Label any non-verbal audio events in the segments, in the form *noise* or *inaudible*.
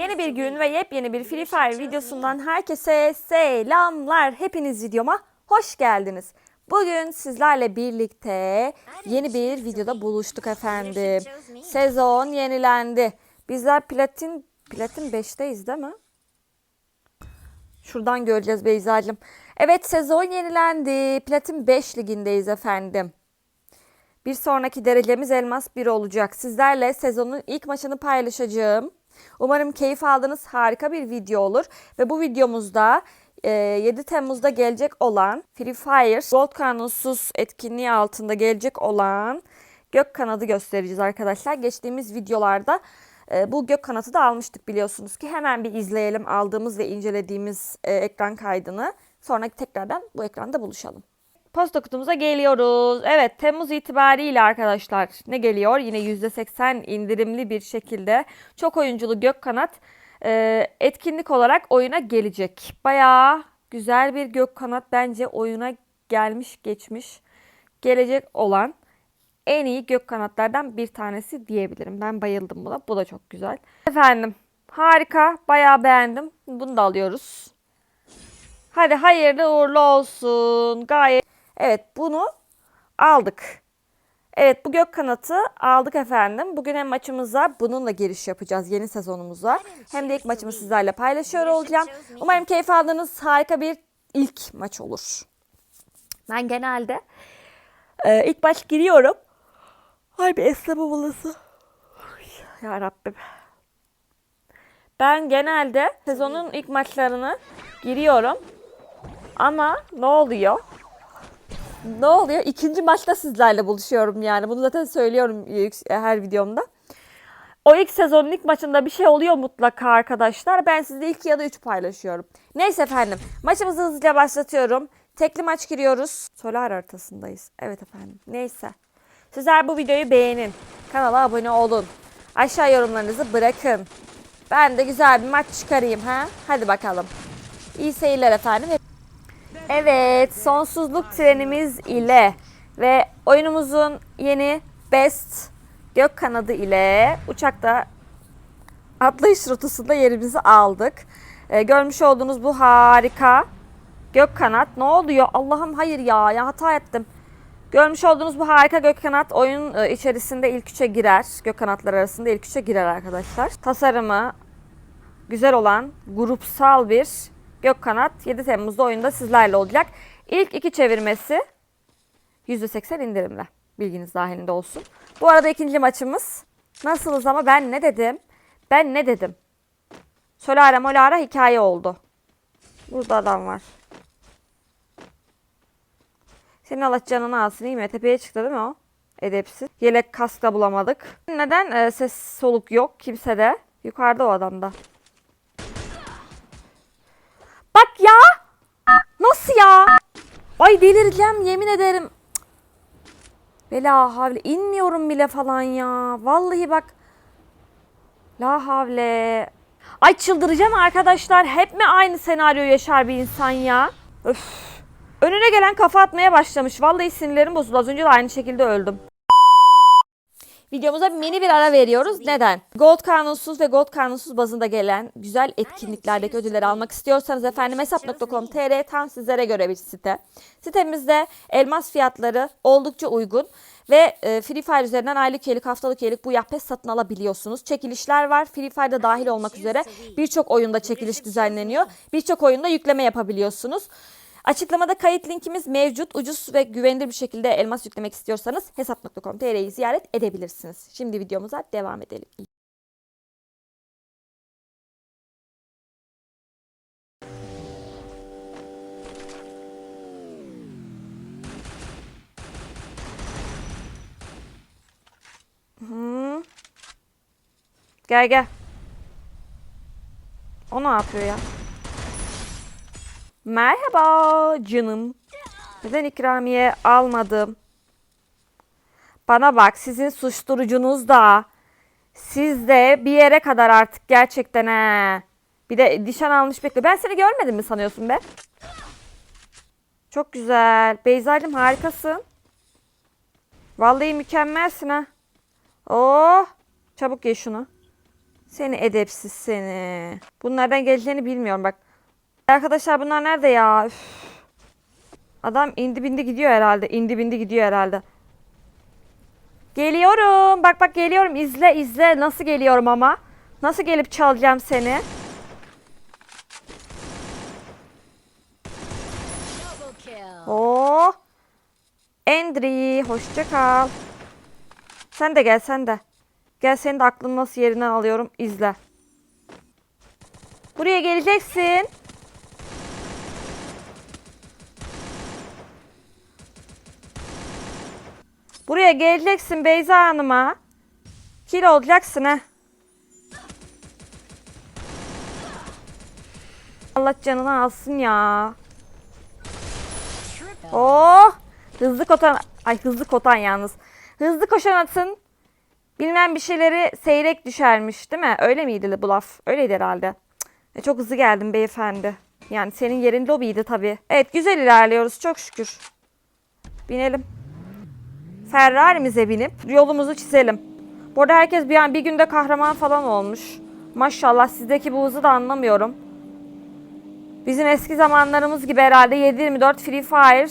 Yeni bir gün ve yepyeni bir Free Fire videosundan herkese selamlar. Hepiniz videoma hoş geldiniz. Bugün sizlerle birlikte yeni bir videoda buluştuk efendim. Sezon yenilendi. Bizler platin platin 5'teyiz değil mi? Şuradan göreceğiz Beyza'cığım. Evet sezon yenilendi. Platin 5 ligindeyiz efendim. Bir sonraki derecemiz Elmas 1 olacak. Sizlerle sezonun ilk maçını paylaşacağım. Umarım keyif aldığınız harika bir video olur. Ve bu videomuzda e, 7 Temmuz'da gelecek olan Free Fire Gold kanunsuz etkinliği altında gelecek olan gök kanadı göstereceğiz arkadaşlar. Geçtiğimiz videolarda e, bu gök kanatı da almıştık biliyorsunuz ki. Hemen bir izleyelim aldığımız ve incelediğimiz e, ekran kaydını. Sonra tekrardan bu ekranda buluşalım. Posta kutumuza geliyoruz. Evet Temmuz itibariyle arkadaşlar ne geliyor? Yine %80 indirimli bir şekilde çok oyunculu gök kanat e, etkinlik olarak oyuna gelecek. Bayağı güzel bir gök kanat bence oyuna gelmiş geçmiş gelecek olan en iyi gök kanatlardan bir tanesi diyebilirim. Ben bayıldım buna. Bu da çok güzel. Efendim harika. Bayağı beğendim. Bunu da alıyoruz. Hadi hayırlı uğurlu olsun. Gayet. Evet bunu aldık. Evet bu gök kanatı aldık efendim. Bugün hem maçımıza bununla giriş yapacağız yeni sezonumuza. Hem de ilk maçımı sizlerle paylaşıyor olacağım. Umarım keyif aldığınız harika bir ilk maç olur. Ben genelde e, ilk maç giriyorum. Ay bir esneme molası. Ya Rabbim. Ben genelde sezonun ilk maçlarını giriyorum. Ama ne oluyor? Ne oluyor? İkinci maçta sizlerle buluşuyorum yani. Bunu zaten söylüyorum her videomda. O ilk sezonun ilk maçında bir şey oluyor mutlaka arkadaşlar. Ben sizde iki ya da üç paylaşıyorum. Neyse efendim. Maçımızı hızlıca başlatıyorum. Tekli maç giriyoruz. Solar haritasındayız. Evet efendim. Neyse. Sizler bu videoyu beğenin. Kanala abone olun. Aşağı yorumlarınızı bırakın. Ben de güzel bir maç çıkarayım ha. Hadi bakalım. İyi seyirler efendim. Evet, sonsuzluk trenimiz ile ve oyunumuzun yeni best gök kanadı ile uçakta atlayış rotasında yerimizi aldık. Ee, görmüş olduğunuz bu harika gök kanat. Ne oluyor? Allah'ım hayır ya, ya hata ettim. Görmüş olduğunuz bu harika gök kanat oyun e, içerisinde ilk üçe girer. Gök kanatlar arasında ilk üçe girer arkadaşlar. Tasarımı güzel olan grupsal bir gök kanat 7 Temmuz'da oyunda sizlerle olacak. İlk iki çevirmesi %80 indirimle. Bilginiz dahilinde olsun. Bu arada ikinci maçımız. Nasılız ama ben ne dedim? Ben ne dedim? Solara molara hikaye oldu. Burada adam var. Senin Allah canını alsın iyi mi? Tepeye çıktı değil mi o? Edepsiz. Yelek kask da bulamadık. Neden e, ses soluk yok kimsede? Yukarıda o adamda. Ay delireceğim yemin ederim. Cık. Bela havle inmiyorum bile falan ya. Vallahi bak. La havle. Ay çıldıracağım arkadaşlar. Hep mi aynı senaryo yaşar bir insan ya? Öf. Önüne gelen kafa atmaya başlamış. Vallahi sinirlerim bozuldu. Az önce de aynı şekilde öldüm. Videomuza mini bir ara veriyoruz. Neden? Gold kanunsuz ve Gold kanunsuz bazında gelen güzel etkinliklerdeki ödülleri almak istiyorsanız efendim hesap.com.tr tam sizlere göre bir site. Sitemizde elmas fiyatları oldukça uygun ve e, Free Fire üzerinden aylık üyelik, haftalık üyelik bu yapes satın alabiliyorsunuz. Çekilişler var. Free Fire'da dahil olmak üzere birçok oyunda çekiliş düzenleniyor. Birçok oyunda yükleme yapabiliyorsunuz. Açıklamada kayıt linkimiz mevcut. Ucuz ve güvenilir bir şekilde elmas yüklemek istiyorsanız hesap.com.tr'yi ziyaret edebilirsiniz. Şimdi videomuza devam edelim. Hı. Gel gel. O ne yapıyor ya? Merhaba canım. Neden ikramiye almadım? Bana bak sizin suçturucunuz da. Siz de bir yere kadar artık gerçekten he. Bir de nişan almış bekle. Ben seni görmedim mi sanıyorsun be? Çok güzel. Beyza'cığım harikasın. Vallahi mükemmelsin ha. Oh. Çabuk ye şunu. Seni edepsiz seni. Bunlardan geleceğini bilmiyorum bak. Arkadaşlar bunlar nerede ya? Üf. Adam indi bindi gidiyor herhalde. İndi bindi gidiyor herhalde. Geliyorum. Bak bak geliyorum. İzle izle. Nasıl geliyorum ama. Nasıl gelip çalacağım seni. Oo. Endri hoşça kal. Sen de gel sen de. Gel senin de aklını nasıl yerinden alıyorum izle. Buraya geleceksin. Buraya geleceksin Beyza Hanım'a. Kil olacaksın ha. Allah canını alsın ya. Oh! Hızlı kotan, ay hızlı kotan yalnız. Hızlı koşan atın bilmem bir şeyleri seyrek düşermiş değil mi? Öyle miydi bu laf? Öyleydi herhalde. E, çok hızlı geldin beyefendi. Yani senin yerin lobiydi tabii. Evet güzel ilerliyoruz çok şükür. Binelim. Ferrari'mize binip yolumuzu çizelim. Bu arada herkes bir an bir günde kahraman falan olmuş. Maşallah sizdeki bu hızı da anlamıyorum. Bizim eski zamanlarımız gibi herhalde 7-24 Free Fire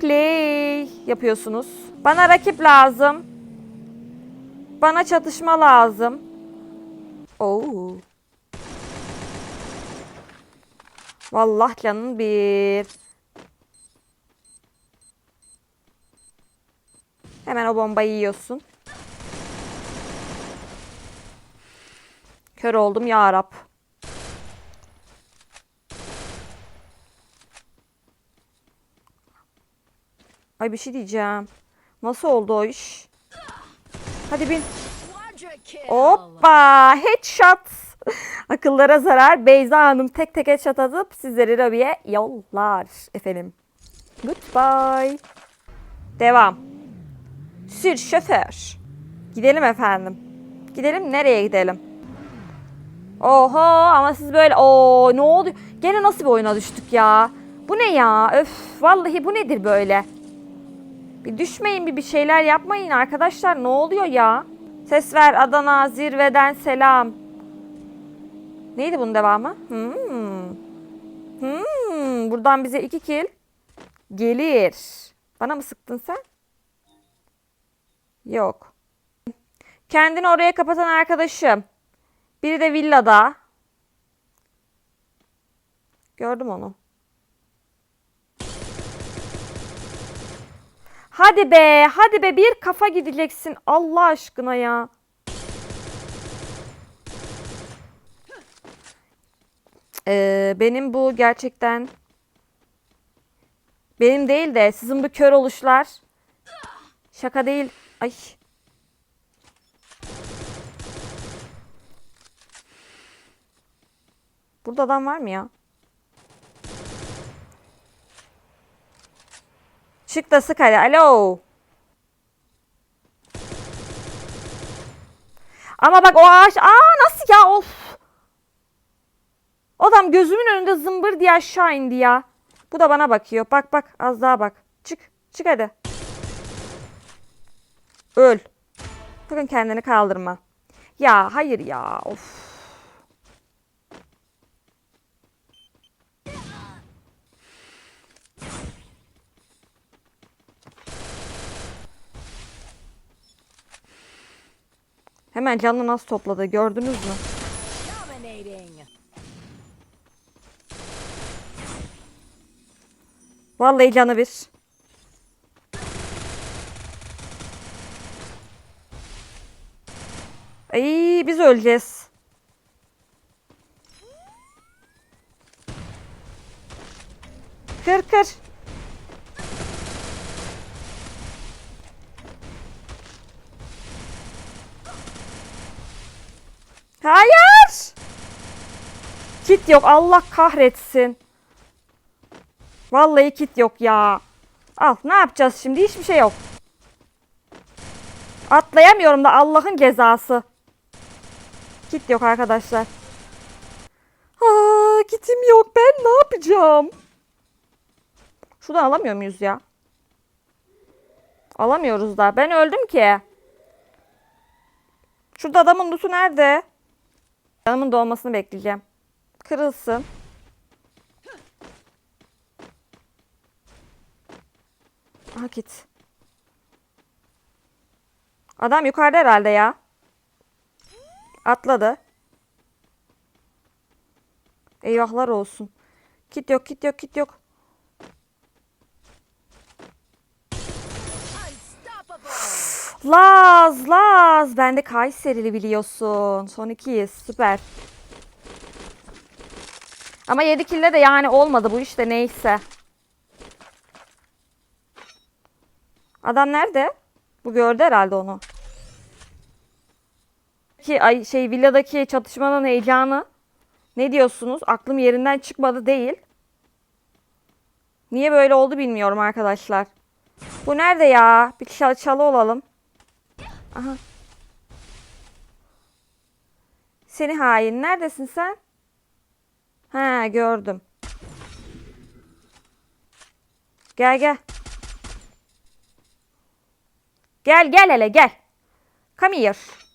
play yapıyorsunuz. Bana rakip lazım. Bana çatışma lazım. Oo. Vallahi canın bir. Hemen o bombayı yiyorsun. Kör oldum ya Rab. Ay bir şey diyeceğim. Nasıl oldu o iş? Hadi bin. Hoppa! Headshot! *laughs* Akıllara zarar. Beyza Hanım tek tek headshot atıp sizleri Rabi'ye yollar efendim. Goodbye. Devam. Sür şoför. Gidelim efendim. Gidelim nereye gidelim? Oho ama siz böyle o ne oluyor? Gene nasıl bir oyuna düştük ya? Bu ne ya? Öf vallahi bu nedir böyle? Bir düşmeyin bir bir şeyler yapmayın arkadaşlar. Ne oluyor ya? Ses ver Adana zirveden selam. Neydi bunun devamı? Hmm. Hmm. Buradan bize iki kill gelir. Bana mı sıktın sen? Yok. Kendini oraya kapatan arkadaşım. Biri de villada. Gördüm onu. Hadi be, hadi be bir kafa gideceksin Allah aşkına ya. Ee, benim bu gerçekten benim değil de sizin bu kör oluşlar şaka değil. Ay. Burada adam var mı ya? Çık da sık hadi. Alo. Ama bak o ağaç. Aa nasıl ya of. Adam gözümün önünde zımbır diye aşağı indi ya. Bu da bana bakıyor. Bak bak az daha bak. Çık. Çık hadi. Öl. Sakın kendini kaldırma. Ya hayır ya. Of. Hemen canını nasıl topladı gördünüz mü? Vallahi canı bir. Ay biz öleceğiz. Kır kır. Hayır. Kit yok Allah kahretsin. Vallahi kit yok ya. Al ne yapacağız şimdi hiçbir şey yok. Atlayamıyorum da Allah'ın cezası. Kit yok arkadaşlar. Aa, kitim yok ben ne yapacağım? Şuradan alamıyor muyuz ya? Alamıyoruz da. Ben öldüm ki. Şurada adamın lutu nerede? Canımın dolmasını bekleyeceğim. Kırılsın. Aha git. Adam yukarıda herhalde ya. Atladı. Eyvahlar olsun. Kit yok, kit yok, kit yok. Laz, Laz. Ben de Kayserili biliyorsun. Son ikiyiz. Süper. Ama 7 kille de yani olmadı bu işte neyse. Adam nerede? Bu gördü herhalde onu. Ki ay şey villadaki çatışmanın heyecanı. Ne diyorsunuz? Aklım yerinden çıkmadı değil. Niye böyle oldu bilmiyorum arkadaşlar. Bu nerede ya? Bir çal çalı olalım. Aha. Seni hain. Neredesin sen? Ha gördüm. Gel gel. Gel gel hele gel. Come here.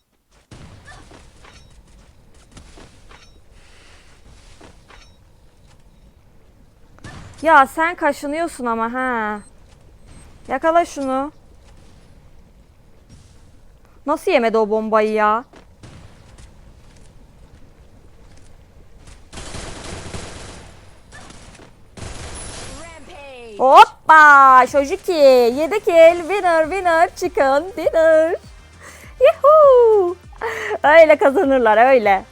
Ya sen kaşınıyorsun ama ha. Yakala şunu. Nasıl yemedi o bombayı ya? Hoppa! Şojiki. Yedik el. Winner, winner, chicken dinner. Yuhuu. Öyle kazanırlar öyle.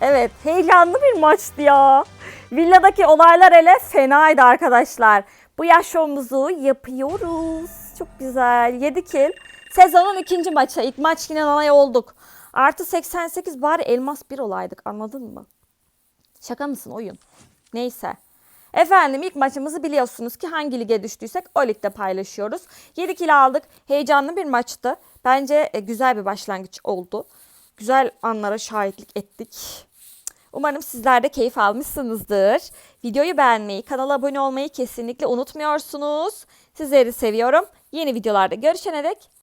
Evet heyecanlı bir maçtı ya. Villadaki olaylar hele fenaydı arkadaşlar. Bu yaş şovumuzu yapıyoruz. Çok güzel. 7 kill. Sezonun ikinci maçı. İlk maç yine nanay olduk. Artı 88 bari elmas bir olaydık anladın mı? Şaka mısın oyun? Neyse. Efendim ilk maçımızı biliyorsunuz ki hangi lige düştüysek o ligde paylaşıyoruz. 7 kilo aldık. Heyecanlı bir maçtı. Bence e, güzel bir başlangıç oldu. Güzel anlara şahitlik ettik. Umarım sizler de keyif almışsınızdır. Videoyu beğenmeyi, kanala abone olmayı kesinlikle unutmuyorsunuz. Sizleri seviyorum. Yeni videolarda görüşene dek